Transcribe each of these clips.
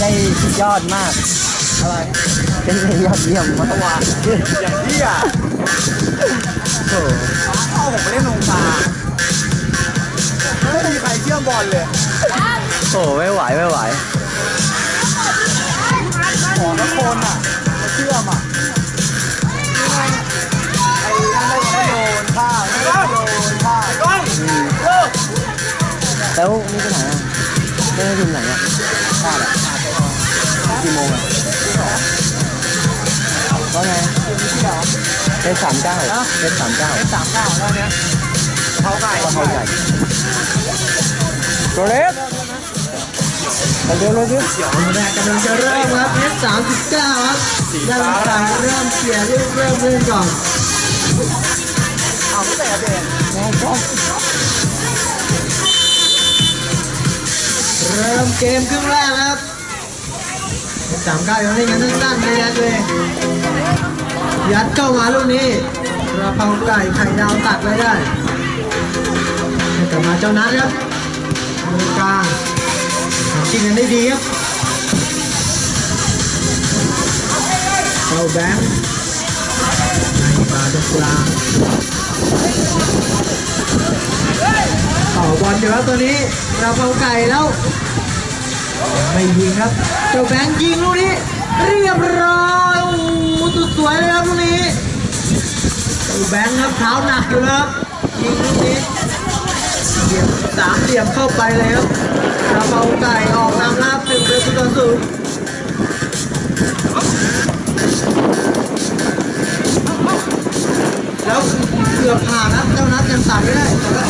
ได้สุดยอดมากอะไรเป็นได้ยอดเยี่ยมมากว่าอย่างที่อะโอ้พ่อผมไปเล่นลงตาไม่มีใครเชื่อมบอลเลยโหไม่ไหวไม่ไหวขอทุกคนอะมาเชื่อมอะไอ้ได้ก็โดนผ้าม่ได้โดนผ้าแล้วนี่ไปไหนอะไม่ได้ทีมไหนอะพลาดอะ กี่โมงอะว่าไงที่เหรอเป็นสามเก้าเป็นสามเก้าเป็นสามเก้าแล้วเนี้ยเขาไก่ก็เขาใหญ่ตัวเล็กไปเร็วเร็วเร็วแรกกำลังจะเริ่มครับเอสสามสิบเก้าครับด้านกลางเริ่มเสียเริ่มเริ่มเล่นก่อนเอาไม่แต่เด็กเริ่มเกมครึ่งแรกครับเอ สามเก้ายังเล่นกันสั้นๆเลยเลย ยัดเข้ามาลูกนี้กระเพราไก่ไข่ดาวตัดไว้ได้กลับมาเจ้านัทครับกลางทำชิงกันได้ดีครับเข้าแบงค์ในมาตรงกลางต่อบอลอยู่ครับตัวนี้กระเพราไก่แล้ว ไม่ยิงครับ เจ้าแบงค์ยิงลูกนี้ เรียบร้อยโอ้สุดสวยเลยครับลูกนี้เจ้าแบงค์ครับเท้าหนักอยู่ครับยิงลูกนี้เหลี่ยมสามเหลี่ยมเข้าไปเลยครับกระเป๋าไก่ออกนำนะครับหนึ่งประตูต่อศูนแล้วเกือบผ่านครับเจ้านัทยังตัดไม่ได้แต่ว่า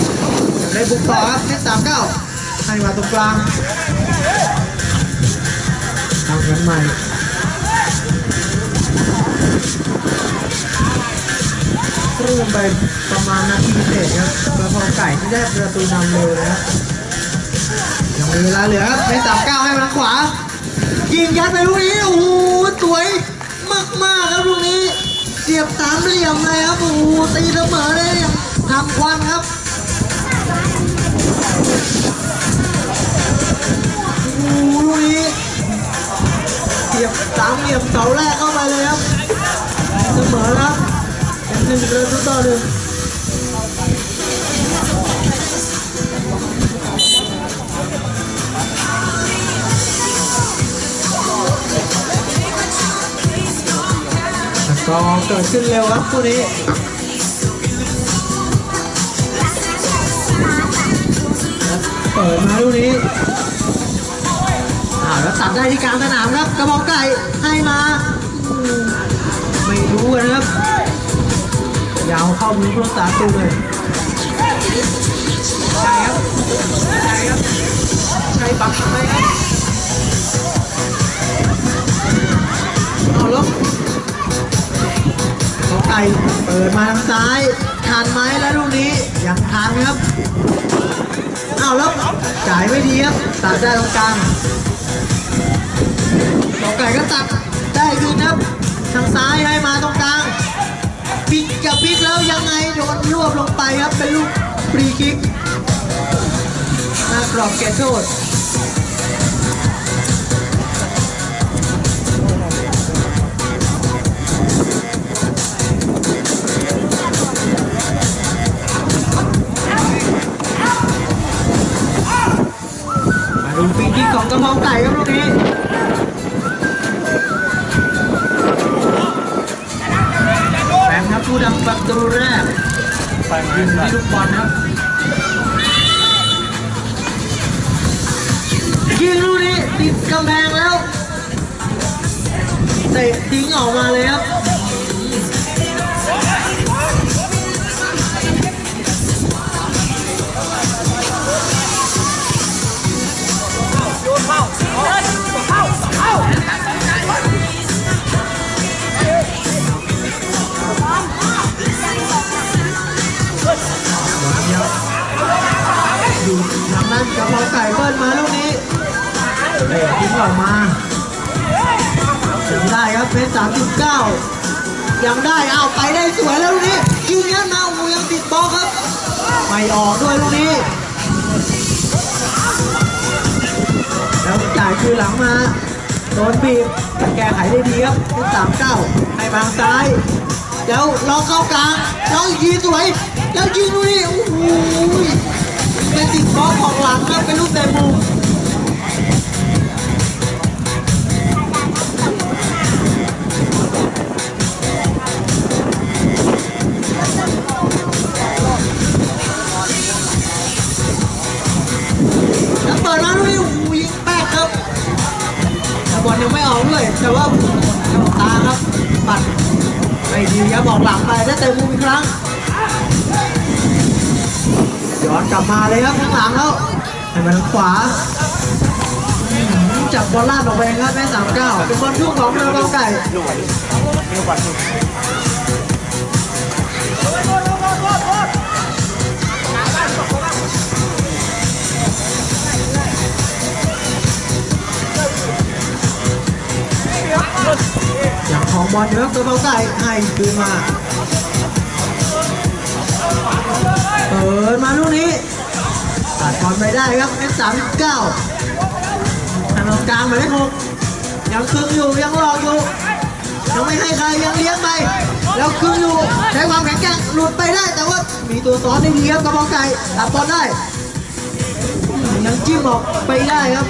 ยังได้บุกต่อครับเซตสามเก้าให้มาตรงกลาง ทำกันใหม่เริ่มไปประมาณนาทีเศษครับกระพราไก่ที่ได้ประตูนำเร็วนะครับยังมีเวลาเหลือครับในสามเก้าให้มาทางขวา ยิงยัดไปลูกนี้โอ้โหสวยมากๆครับลูกนี้ เสียบสามเหลี่ยมเลยครับโอ้โหตีเสมอเลยเนี่ยทำควันครับ สามเหลี่ยมเสาแรกเข้าไปเลยครับเสมอแล้วเป็นหนึ่งประตูต่อหนึ่งก็เกิดขึ้นเร็วครับคู่นี้เปิดมาลูกนี้ อ่าแล้วตัดได้ที่กลางสนามครับ กระบอกไก่ให้มา ไม่รู้นะครับ ยาวเข้ามือผู้รักษาตัวเลยใช่ครับใช่ครับใช่ปักทำไมครับเอาลบกระบอกไก่เปิดมาทางซ้ายทันไหมแล้วลูกนี้ยังทันครับเอาแล้วจ่ายไม่ดีครับตัดได้ตรงกลาง องไก่ก็ตัดได้คืนครับทางซ้ายให้มาตรงกลางพลิกกับพลิกแล้วยังไงโดนรวบลงไปครับเป็นลูกฟรีคิกหน้ากรอบเกตโทษมาดูฟรีคิกของกระเพราไก่ครับลูกนี้ ดังประตูแรกไปยิงที่ลูกบอลครับยิงลูกนี้ติดกำแพงแล้วเตะทิ้งออกมาเลยครับโยนเข้าเอาเข้าเข้า เพชรสามสิบเก้ายังได้เอาไปได้สวยแล้วลูกนี้ยิงยันมาโอ้ยังติดบอกครับไม่ออกด้วยลูกนี้ แล้วจ่ายคืนหลังมาโดนบีบแก้ไขได้ดีครับที่สามเก้าให้บางซ้าย แล้วลองเข้ากลางแล้วยิงสวยแล้วยิงดูกนี่โอ้โหเป็นติดบอกของหลังครับเป็นลูกเตะมุม ต็มมุมอีกครั้งย้อนกลับมาเลยครับข้างหลังแล้วให้มาทางขวาจับบอลลาดออกไปครับแม่สามเก้าเป็นบอลทุ่งของเราเบาไก่อย่างของบอลเยอะตัวเบาไก่ให้คืนมา เปิดมาลูกนี้ตัดบอลไปได้ครับเอสสามเก้าทางตรงกลางหมายเลขหกยังคึงอยู่ยังหลออยู่ยังไม่ให้ใครยังเลี้ยงไป แล้วคึงอยู่ใช้ความแข็งแกร่งหลุดไปได้แต่ว่ามีตัวซ้อนได้ดีครับกระบอกไก่ตัดบอลได้ยังจิ้มออกไปได้ครับ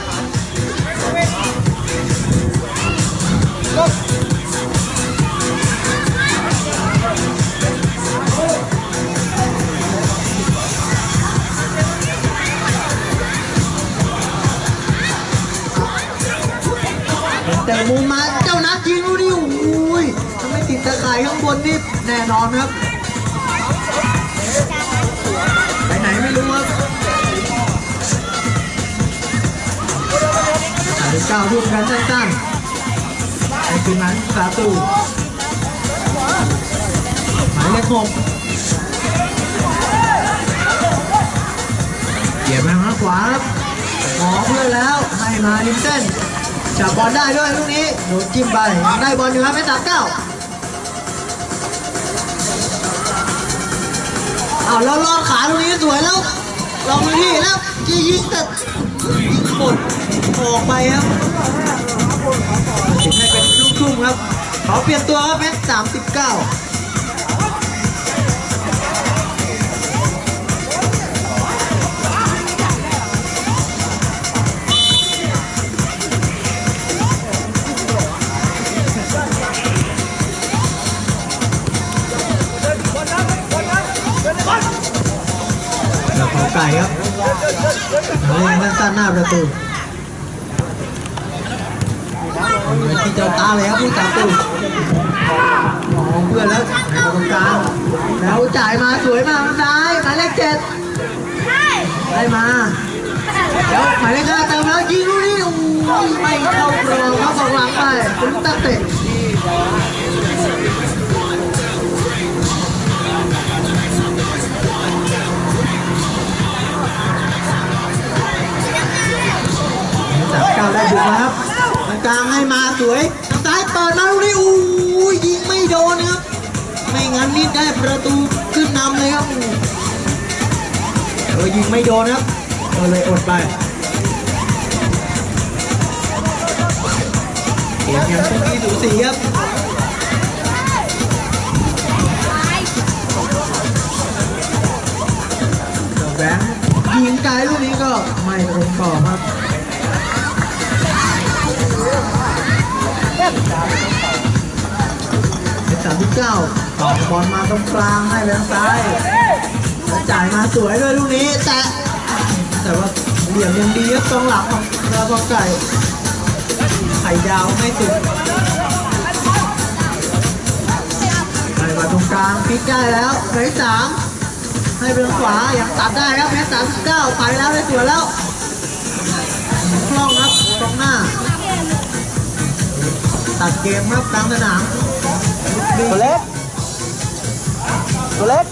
แต่มุมมาเจ้านัดยิงดูดิโอ้ยถ้าไม่ติดตะข่ายข้างบนนี่แน่นอนครับ ไปไหนไม่รู้ครับสามสิบเก้าทุ่มกันสั้นๆไอ้คืนนั้นสาตูหมายเลขหกเหยียบไปทางขวาครับขอเพื่อนแล้วให้มาริมเส้น จับบอลได้ด้วยลูกนี้โดนจิ้มไปได้บอลอยู่ครับเป็นสามเก้าเอาแล้วลอดขาลูกนี้สวยแล้วลองดูที่แล้วจะยิงแต่ยิงหมดออกไปครับถึงให้เป็นลูกทุ่งครับเขาเปลี่ยนตัวครับเป็นสามสิบเก้า ครับเล่นสั้นๆหน้าประตูเหมือนที่เจ้าตาเลยครับผู้สาตูมองเพื่อนแล้วให้มาตรงกลางแล้วจ่ายมาสวยมากทางซ้ายหมายเลขเจ็ดได้มาเดี๋ยวหมายเลขห้าเติมแล้วยิงลูกนี้โอ้ยไม่เข้ากรอบครับของหลังไปเป็นลูกตั้งเตะ สามเก้าได้บุกแล้วครับกลางให้มาสวยทางซ้ายเปิดมาลูกนี้อู้ยยิงไม่โดนนะครับ ไม่งั้นนี่ได้ประตูขึ้นนำเลยครับเออยิงไม่โดนครับก็เลยอดไปเกมยังคู่ที่สูสีครับ บอลมาตรงกลางให้แบงซ้ายแล้วจ่ายมาสวยด้วยลูกนี้แต่แต่ว่าเหลี่ยมยังดีครับตรงหลังของนาบอลไก่ไข่ดาวไม่สุดไปมาตรงกลางพลิกได้แล้วเพชรสามให้เป็นขวาอยังตัดได้ครับเพชรสามสิบเก้าไปแล้วได้สวยแล้วคล่องครับตรงหน้า ตัดเกมครับกลางสนามตัวเล็ก ตัวเล็ก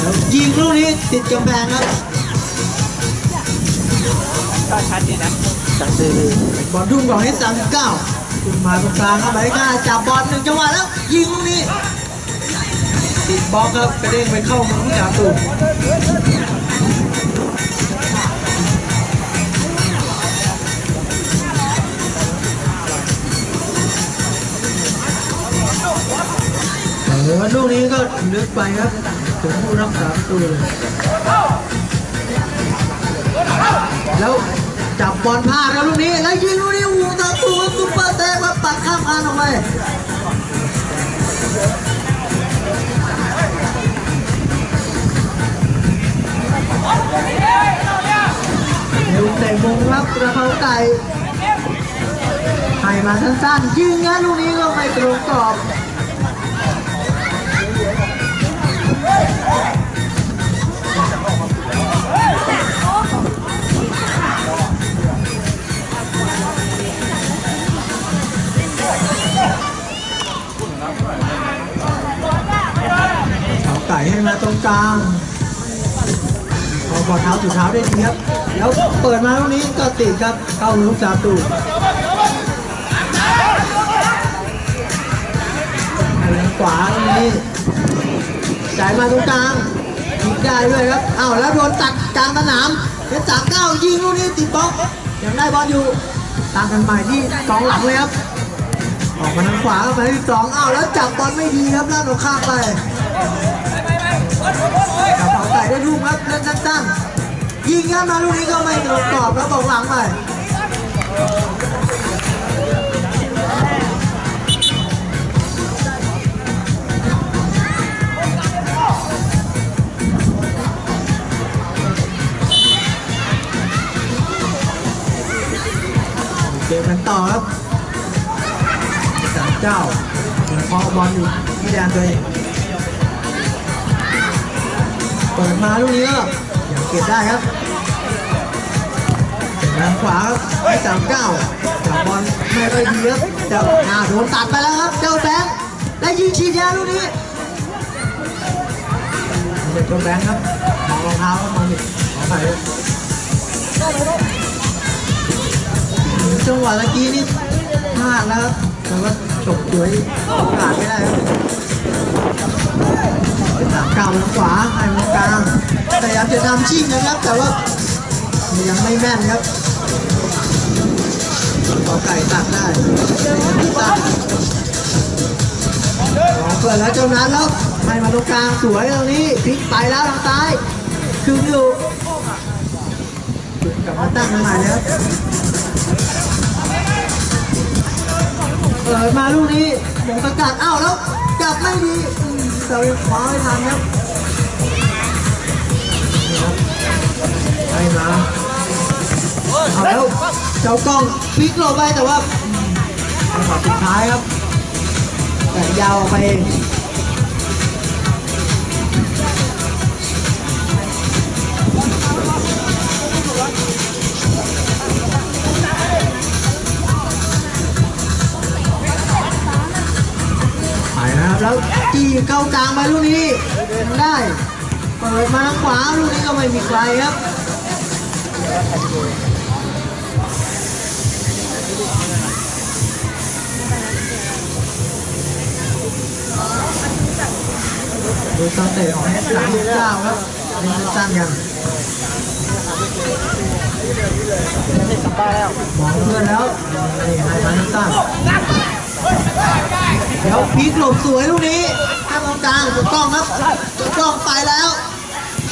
แล้วยิงลูกนี้ติดกำแพงครับก็ชัดดีนะจังซีบอลทุ่งของเอสสามสิบเก้าขึ้นมาตรงกลางครับไปก้าจับบอลหนึ่งจังหวะแล้ว ยิงลูกนี้ติดติดบล็อกครับกระเด้งไปเข้ามือผู้จ่าตู เออลูกนี้ก็ลึกไปครับถึงผู้รักษาประตูเลยแล้วจับบอลพลาดครับลูกนี้แล้วยิงลูกนี้โอ้โหตาตูซุปเปอร์เตะครับปัดข้ามคานออกไปเร็วเตะมุมครับกระเพราไก่ให้มาสั้นๆยิงงั้นลูกนี้ก็ไม่ตรงกรอบ ไก่ให้มาตรงกลางพอบอเท้าถูเท้าได้ดีครับแล้วเปิดมาตรงนี้ก็ติดครับเข้าลูกสาตูทางขวาตรงนี้ จ่ายมาตรงกลางยิงได้ด้วยครับอ้าวแล้วโดนตัดกลางสนามเพชรสามเก้ายิงลูกนี้ติดบล็อกยังได้บอลอยู่ตามกันใหม่ที่กองหลังเลยครับออกมาทางขวาเข้าไปที่สองอ้าวแล้วจับบอลไม่ดีครับลั่นออกข้างไปกระเป๋าไก่ได้ลูกครับเล่นสั้นๆยิงครับมาลูกนี้ก็ไม่ตรงกรอบแล้วบอกหลังไป ต่อครับสามเจ้าพอบอลอยู่ที่แดนตัวเองเปิดมาลูกนี้ก็ยังเก็บได้ครับทางขวาครับให้สามเก้าจับบอลไม่ค่อยดีครับเจ้าหน้าโดนตัดไปแล้วครับ เจ้าแบงค์ได้ยิงฉีดยาลูกนี้เด็กเจ้าแบงค์ครับมองรองเท้าครับมองผิดขอไปครับ จังหวะเมื่อกี้นี่พลาดแล้วครับแต่ว่าจบสวยตกกาดไม่ได้ครับสามเก้าทางขวาให้ตรงกลางพยายามจะทำชิ่งนะครับ แต่ว่ายังไม่แม่นครับขอไก่ตัดได้ตัดเปิดแล้วเจ้านั้นแล้วให้มาตรงกลางสวยตรงนี้พลิกไปแล้วทางซ้ายคืออยู่กลับมาตั้งใหม่แล้ว เปิดมาลูกนี้หมงสกัดอ้าวแล้วจับไม่ดีแต่ยังคว้าไม่ทันครับให้มาเอาแล้วเจ้ากล้องพลิกลงไปแต่ว่าจังหวะสุดท้ายครับแต่ยาวไป นะครับแล้วจี้เข้ากลางไปลูกนี้ได้เปิดมาทางขวาลูกนี้ก็ไม่มีใครครับดูตอนเตะของสามเก้าครับเล่นสั้นกันมองเพื่อนแล้วนี่ให้มาสั้น เดี๋ยวพีคหลบสวยลูกนี้ข้ามตรงกลางถูกต้องครับถูกต้องไปแล้ว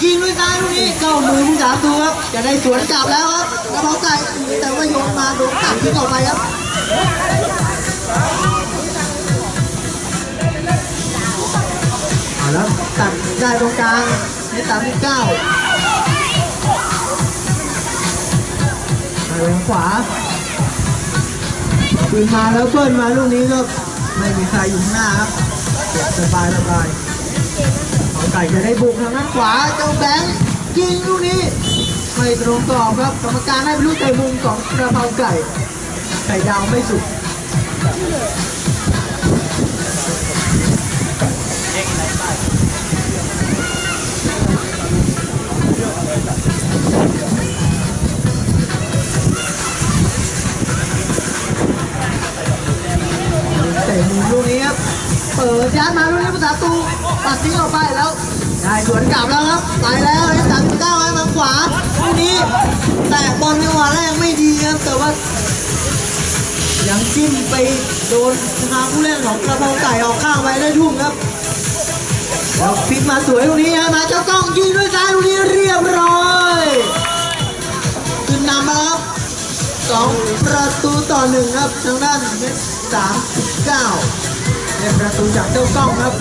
ยิงด้วยซ้ายลูกนี้เข้ามือผู้สามตัวครับจะได้สวนกลับแล้วครับกระเพาะไก่แต่ว่าโยนมาโดนตัดทิ้งออกไปครับเอาแล้วตัดได้ตรงกลางในสามสิบเก้าไปทางขวาคืนมาแล้วเบิ้ลมาลูกนี้ก็ ไม่มีใครอยู่ข้างหน้าครับเก็บสบายสบายเอาไก่จะได้บุกทางด้านขวาเจ้าแบงค์ยิงลูกนี้ไม่ตรงกรอบครับกรรมการให้เป็นลูกเตะมุมของกระเพราไก่ไก่ดาวไม่สุดเตะมุมลูกนี้ครับ เปิดยัดมาลูกนี้ประสาตูตัดทิ้งออกไปแล้ว ได้สวนกลับแล้วครับ ไปแล้วไอ้สามเก้าให้ทางขวาลูกนี้แตะบอลจังหวะแรกไม่ดีครับ แต่ว่า ยังจิ้มไปโดนทางผู้เล่นของกระเพราไก่ออกข้างไปได้ทุ่มครับแล้วพลิกมาสวยตรงนี้ฮะมาเจ้ากล้องยิงด้วยซ้ายตรงนี้เรียบร้อย 2 ประตูต่อ 1 ครับทางด้านเมตร39ในประตูจากเจ้ากล้องครับ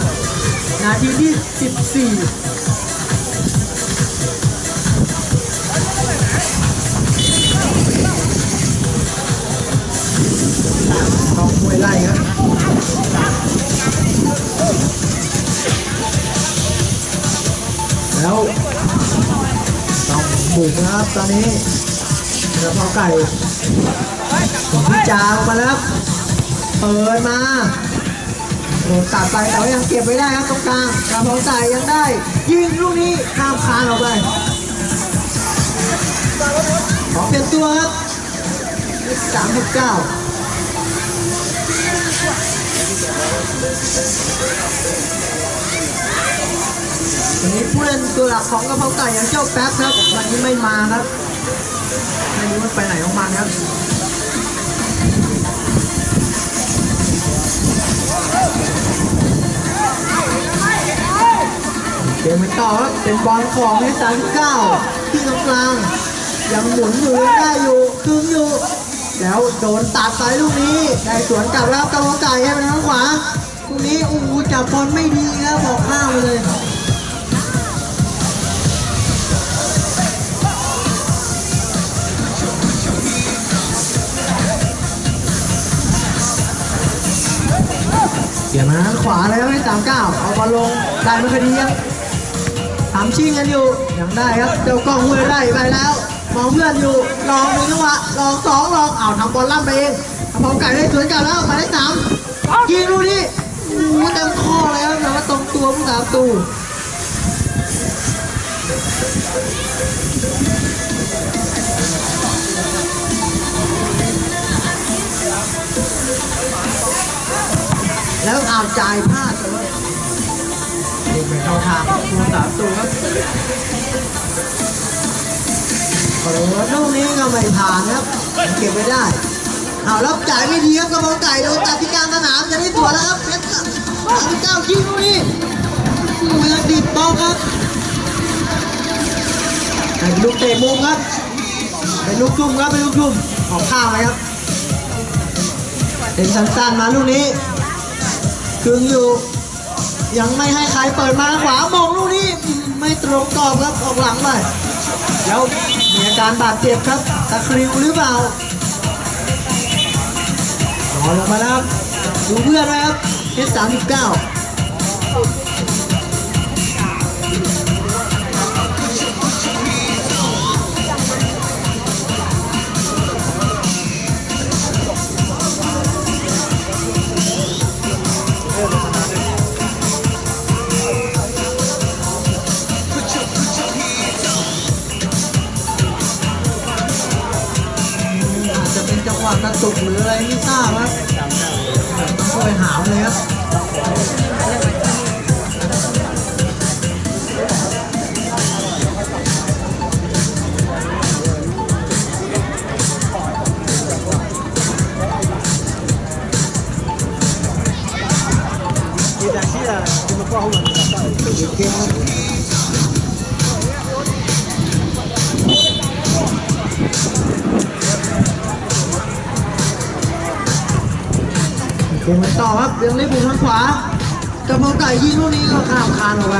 นาทีที่ 14แล้วต้องบุกนะครับตอนนี้แล้วพอไก่ จางมาแล้วเปิดมาโดนตัดไปแต่ว่ายังเก็บไว้ได้ครับตรงกลางกระเพราไก่ยังได้ ยิงลูกนี้ข้ามคานออกไปขอเปลี่ยนตัวครับสามสิบเก้าวันนี้ผู้เล่นตัวหลักของกระเพราไก่อย่างเจ้าแป๊บครับ วันนี้ไม่มาครับไม่รู้มันไปไหนของมันครับ เกมไปต่อเป็นบอลของเมสามเก้าที่ตรงกลางยังหมุนอยู่ยังได้อยู่คึงอยู่ แล้วโดนตัดไปลูกนี้ได้สวนกลับแล้วกระเพราไก่ให้ไปทางขวาลูกนี้โอ้โหจับบอลไม่ดีครับบอกข้ามเลยเดี๋ยวมาทางขวาแล้วให้สามเก้าเอาบอลลงได้ไม่คอยดี ถามชิงกันอยู่ยังได้ครับเจ้ากล้องห้วยไร่ไปแล้วมองเพื่อนอยู่ลองดูจังหวะลองสองลองอ้าวทำบอลล่ำไปเองทำบอลไก่ได้สวนกลับแล้วมายเลขสามยิงลูกนี้โอ้เต็มข้อแล้วแต่ว่าตรงตัวผู้สาประตูแล้วอ่าวจ่ายพลาด เข้าทางผู้สาประตูครับเปิดลูกนี้ก็ไม่ผ่านครับ เก็บไม่ได้เอาแล้วจ่ายไม่ดีครับกระบอกไก่โดนตัดที่กลางสนามจะได้ตัวแล้วครับเพชรสามสิบเก้ายิงลูกนี้โอ้ยยังติดบอลครับเป็นลูกเตะมุมครับเป็นลูกจุ่มครับเป็นลูกจุ่มออกข้างเลยครับเป็นสั้นๆมาลูกนี้ครึ่งอยู่ ยังไม่ให้ใครเปิดมาขวามองลูกนี้ไม่ตรงกรอบครับออกหลังไปแล้วมีอาการบาดเจ็บครับตะคริวหรือเปล่านอนลงมาแล้วดูเพื่อนนะครับ H สามสิบเก้า กระตุกหรืออะไรไม่ทราบครับต้องช่วยหาเลยครับ ต่อครับเบียงลิบุกทางขวากระเพราไก่ยิงลูกนี้ก็ข้ามคานออกไป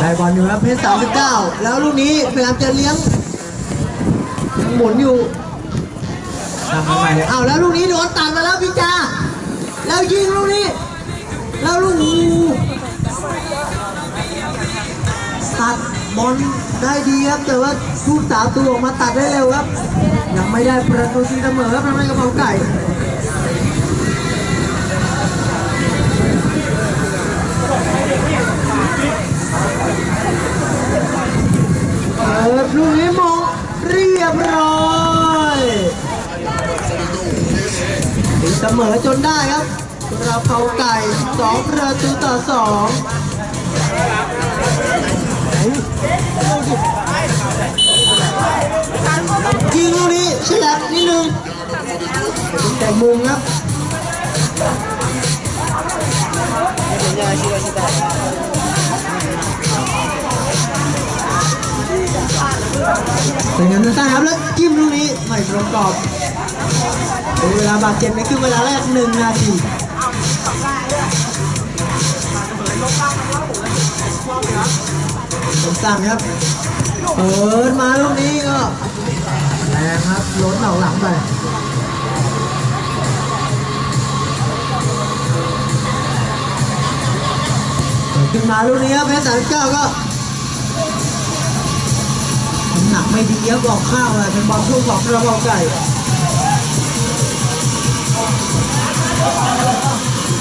ได้บอลอยู่ครับเพชรสามสิบเก้าแล้วลูกนี้พยายามจะเลี้ยงหมุนอยู่ เอาแล้วลูกนี้โดนตัดมาแล้วพี่จาแล้วยิงลูกนี้แล้วลูกตัดบอลได้ดีครับแต่ว่าลูกสาวตัวออกมาตัดได้เร็วครับ ยังไม่ได้ประตูตีเสมอครับทำไม่กระเป๋าไก่เปิลูกนี้มองเรียบร้อย มอจนได้ครับเราเขาไก่สองประตูต่อสองยิงลูกนี้ฉลับนิดนึงแต่มุมครับเป็นงานสั้นครับแล้วจิ้มลูกนี้ไม่ตรงกรอบ เป็นเวลาบาดเจ็บในครึ่งเวลาแรกหนึ่งนาทีผมสั่งครับ เปิดมาลูกนี้ก็แรงครับล้นเหล่าหลังไปเปิดขึ้นมาลูกนี้ครับเพชรสามเก้าก็หนักไม่ดีครับบอกข้าวเลยเป็นบอลทุ่งของกระบอกไก่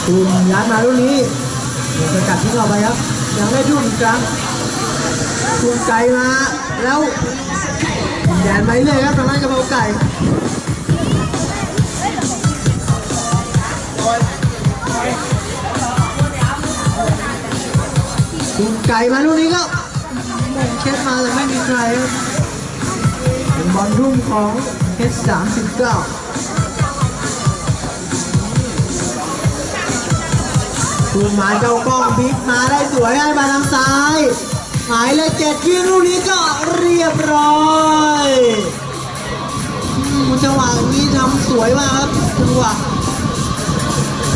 ดูยัดมาลูกนี้จะกัดทิ้งเราไปครับ ยังไม่ยุ่มครับทุ่ไก่มา แล้วแดนไปเลยครับทางมานกระเป๋าไก่ทุ่ไก่มาลูกนี้ก็มงเช็ดมาแต่ไม่มีใครครับบอลรุ่งของเคสสามสิบเก้า ลูกหมาเจ้ากล้องบิ๊กมาได้สวยให้มาทางซ้าย หมายเลขเจ็ดที่ลูกนี้ก็เรียบร้อยจังหวะนี้ทำสวยมากครับจังหวะ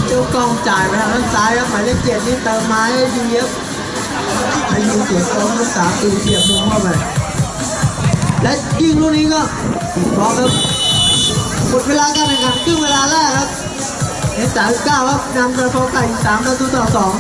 เจ้ากล้องจ่ายไปทางซ้ายแล้วหมายเลขเจ็ดนี่เติมไม้ดีครับไปยิงเสียกล้องทั้งสามตีเสียบมุมเข้าไปและยิงลูกนี้ก็พร้อกครับหมดเวลาการแข่งขันครึ่งเวลาแรกครับ เอสสามเก้าครับนำกระเพาะไก่สามประตูต่อสอง